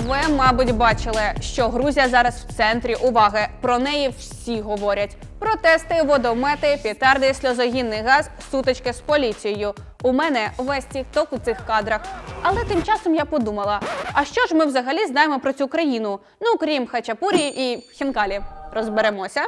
Ви, мабуть, бачили, що Грузія зараз в центрі уваги. Про неї всі говорять: протести, водомети, петарди, сльозогінний газ, сутички з поліцією. У мене весь тікток у цих кадрах. Але тим часом я подумала: а що ж ми взагалі знаємо про цю країну? Ну крім хачапурі і хінкалі. Розберемося.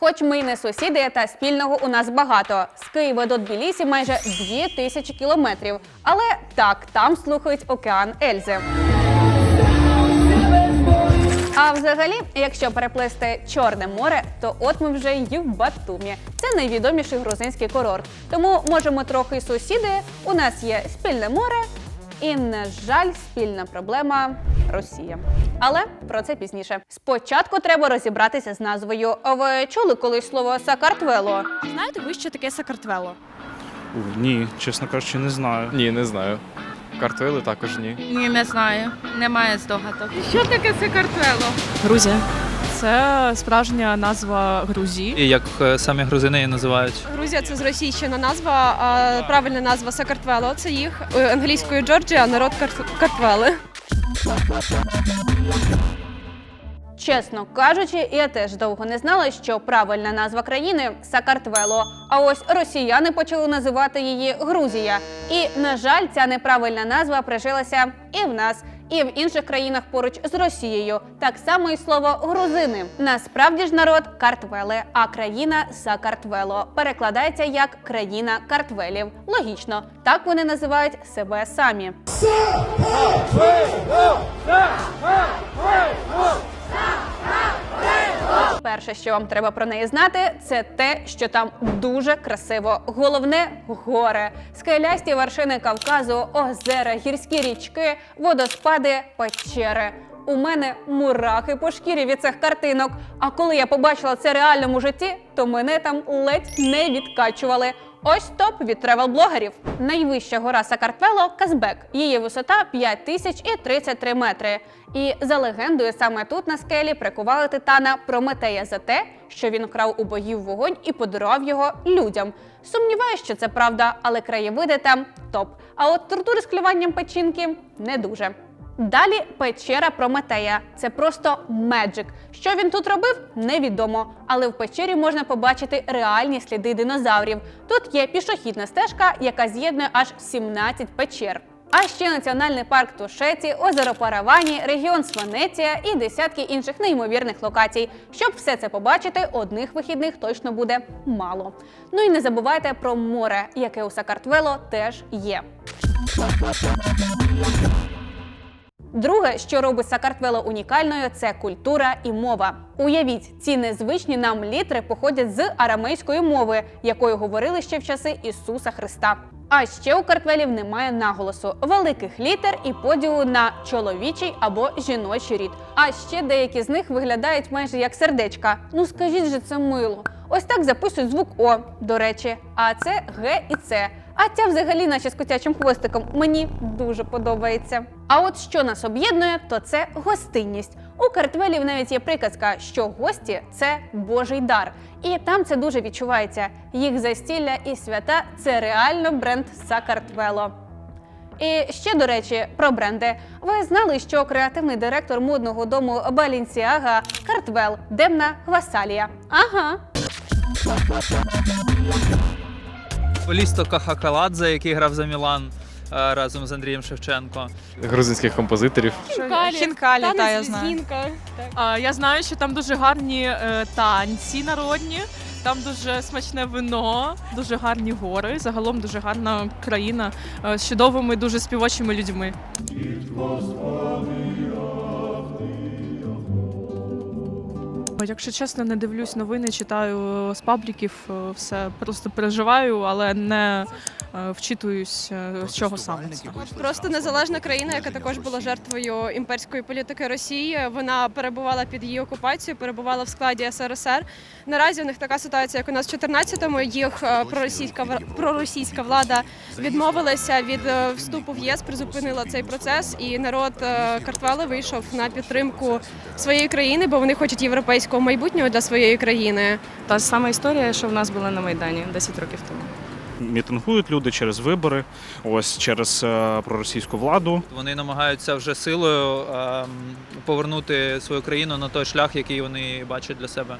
Хоч ми й не сусіди, та спільного у нас багато. З Києва до Тбілісі майже дві тисячі кілометрів. Але так, там слухають океан Ельзи. А взагалі, якщо переплисти Чорне море, то от ми вже й в Батумі. Це найвідоміший грузинський курорт. Тому можемо трохи сусіди. У нас є спільне море, і, на жаль, спільна проблема Росія. Але про це пізніше. Спочатку треба розібратися з назвою. Ви чули колись слово Сакартвело? Знаєте ви, що таке Сакартвело? У, Ні, чесно кажучи, не знаю. Ні, не знаю. Картвели також ні. Ні, не знаю. Немає здогадок. Що таке Сакартвело? Грузія. Це справжня назва Грузії. І як е, самі грузини її називають. Грузія це зросійщена назва, а правильна назва Сакартвело. Це їх Е, англійською Джорджія, народ Кар- Картвели. Чесно кажучи, я теж довго не знала, що правильна назва країни Сакартвело. А ось росіяни почали називати її Грузія. І, на жаль, ця неправильна назва прижилася і в нас, і в інших країнах поруч з Росією. Так само і слово грузини. Насправді ж народ картвели, а країна Сакартвело перекладається як країна картвелів. Логічно, так вони називають себе самі. Перше, що вам треба про неї знати, це те, що там дуже красиво. Головне горе, скелясті вершини Кавказу, озера, гірські річки, водоспади, печери. У мене мурахи по шкірі від цих картинок. А коли я побачила це реальному житті, то мене там ледь не відкачували. Ось топ від тревел-блогерів. Найвища гора Сакартвело Казбек. Її висота 5033 метри. І за легендою, саме тут на скелі прикували титана Прометея за те, що він вкрав у богів вогонь і подарував його людям. Сумніваюся, що це правда, але краєвиди там топ. А от тортури з клюванням печінки не дуже. Далі печера Прометея. Це просто меджик. Що він тут робив, невідомо. Але в печері можна побачити реальні сліди динозаврів. Тут є пішохідна стежка, яка з'єднує аж 17 печер. А ще національний парк Тушеці, озеро Паравані, регіон Сванеція і десятки інших неймовірних локацій. Щоб все це побачити, одних вихідних точно буде мало. Ну і не забувайте про море, яке у Сакартвело теж є. Друге, що робить Сакартвело унікальною, це культура і мова. Уявіть, ці незвичні нам літри походять з арамейської мови, якою говорили ще в часи Ісуса Христа. А ще у картвелів немає наголосу, великих літер і поділу на чоловічий або жіночий рід. А ще деякі з них виглядають майже як сердечка. Ну скажіть же, це мило. Ось так записують звук О, до речі. А це Г і С. А ця взагалі, наче з котячим хвостиком, мені дуже подобається. А от що нас об'єднує, то це гостинність. У картвелів навіть є приказка, що гості це Божий дар. І там це дуже відчувається. Їх застілля і свята це реально бренд Сакартвело. І ще до речі, про бренди. Ви знали, що креативний директор модного дому Балінсіага Картвел Демна Гвасалія. Ага. Олісто Кахакаладзе, який грав за Мілан е, разом з Андрієм Шевченко. Грузинських композиторів. Хінкалі, та, я знаю. Так. А, я знаю, що там дуже гарні е, танці народні, там дуже смачне вино, дуже гарні гори. Загалом дуже гарна країна е, з чудовими, дуже співочими людьми. Якщо чесно, не дивлюсь новини, читаю з пабліків, е, все просто переживаю, але не е, вчитуюсь, е, з чого саме. Просто незалежна країна, яка також була жертвою імперської політики Росії. Вона перебувала під її окупацією, перебувала в складі СРСР. Наразі у них така ситуація, як у нас в 14-му. Їх проросійська в- проросійська влада відмовилася від вступу в ЄС, призупинила цей процес, і народ Картвели вийшов на підтримку своєї країни, бо вони хочуть європейського майбутнього для своєї країни. Та сама історія, що в нас була на Майдані 10 років тому. Мітингують люди через вибори, ось через е, проросійську владу. Вони намагаються вже силою е, повернути свою країну на той шлях, який вони бачать для себе.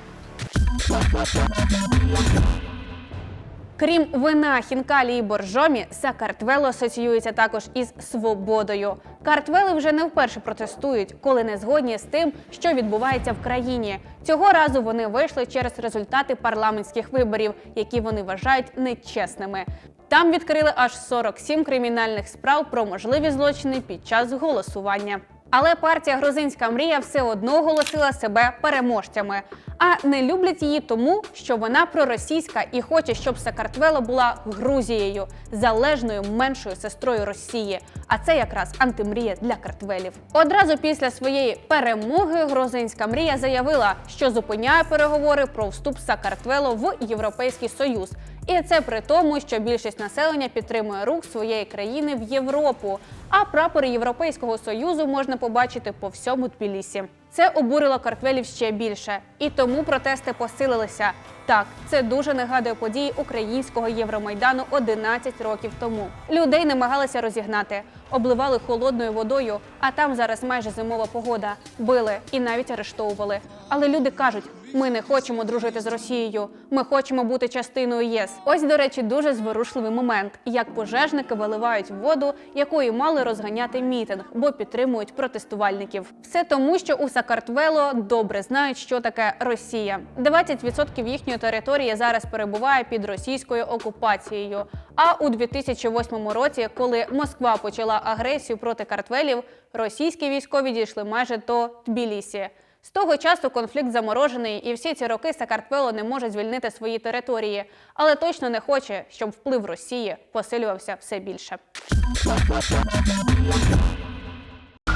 Крім вина, хінкалі і боржомі, Сакартвело асоціюється також із свободою. Картвели вже не вперше протестують, коли не згодні з тим, що відбувається в країні. Цього разу вони вийшли через результати парламентських виборів, які вони вважають нечесними. Там відкрили аж 47 кримінальних справ про можливі злочини під час голосування. Але партія Грузинська мрія все одно оголосила себе переможцями. А не люблять її тому, що вона проросійська і хоче, щоб Сакартвело була Грузією, залежною меншою сестрою Росії. А це якраз антимрія для картвелів. Одразу після своєї перемоги Грузинська мрія заявила, що зупиняє переговори про вступ Сакартвело в Європейський Союз. І це при тому, що більшість населення підтримує рух своєї країни в Європу. А прапори Європейського союзу можна побачити по всьому Тбілісі. Це обурило картвелів ще більше, і тому протести посилилися. Так, це дуже нагадує події українського Євромайдану 11 років тому. Людей намагалися розігнати, обливали холодною водою, а там зараз майже зимова погода. Били і навіть арештовували. Але люди кажуть: ми не хочемо дружити з Росією, ми хочемо бути частиною ЄС. Ось, до речі, дуже зворушливий момент, як пожежники виливають воду, якою мали розганяти мітинг, бо підтримують протестувальників. Все тому, що у Сакартвело добре знають, що таке Росія. 20% їхньої території зараз перебуває під російською окупацією. А у 2008 році, коли Москва почала агресію проти картвелів, російські військові дійшли майже до Тбілісі. З того часу конфлікт заморожений, і всі ці роки Сакартвело не може звільнити свої території, але точно не хоче, щоб вплив Росії посилювався все більше.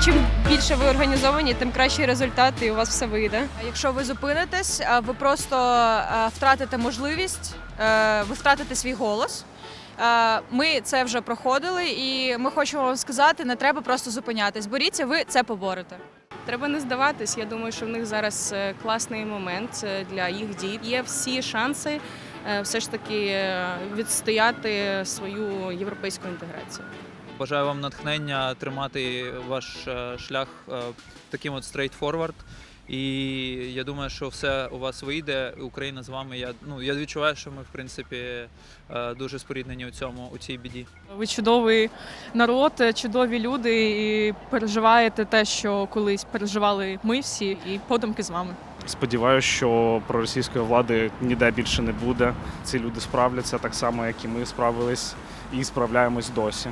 Чим більше ви організовані, тим кращий результат, і у вас все вийде. Якщо ви зупинитесь, ви просто втратите можливість, е, ви втратите свій голос. Е, Ми це вже проходили, і ми хочемо вам сказати, не треба просто зупинятись. Боріться, ви це поборете. Треба не здаватись. Я думаю, що в них зараз е, класний момент для їх дій. Є всі шанси все ж таки відстояти свою європейську інтеграцію. Бажаю вам натхнення тримати ваш е, шлях е, таким от straight forward. І я думаю, що все у вас вийде. Україна з вами. Я ну я відчуваю, що ми в принципі е, дуже споріднені у цьому у цій біді. Ви чудовий народ, чудові люди, і переживаєте те, що колись переживали ми всі, і подумки з вами. Сподіваюся, що проросійської влади ніде більше не буде. Ці люди справляться так само, як і ми справились, і справляємось досі.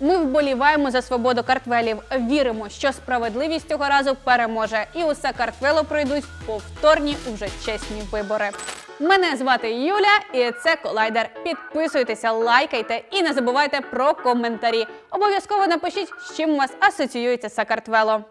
Ми вболіваємо за свободу картвелів. Віримо, що справедливість цього разу переможе, і усе картвело пройдуть повторні уже чесні вибори. Мене звати Юля, і це Колайдер. Підписуйтеся, лайкайте і не забувайте про коментарі. Обов'язково напишіть, з чим у вас асоціюється Сакартвело.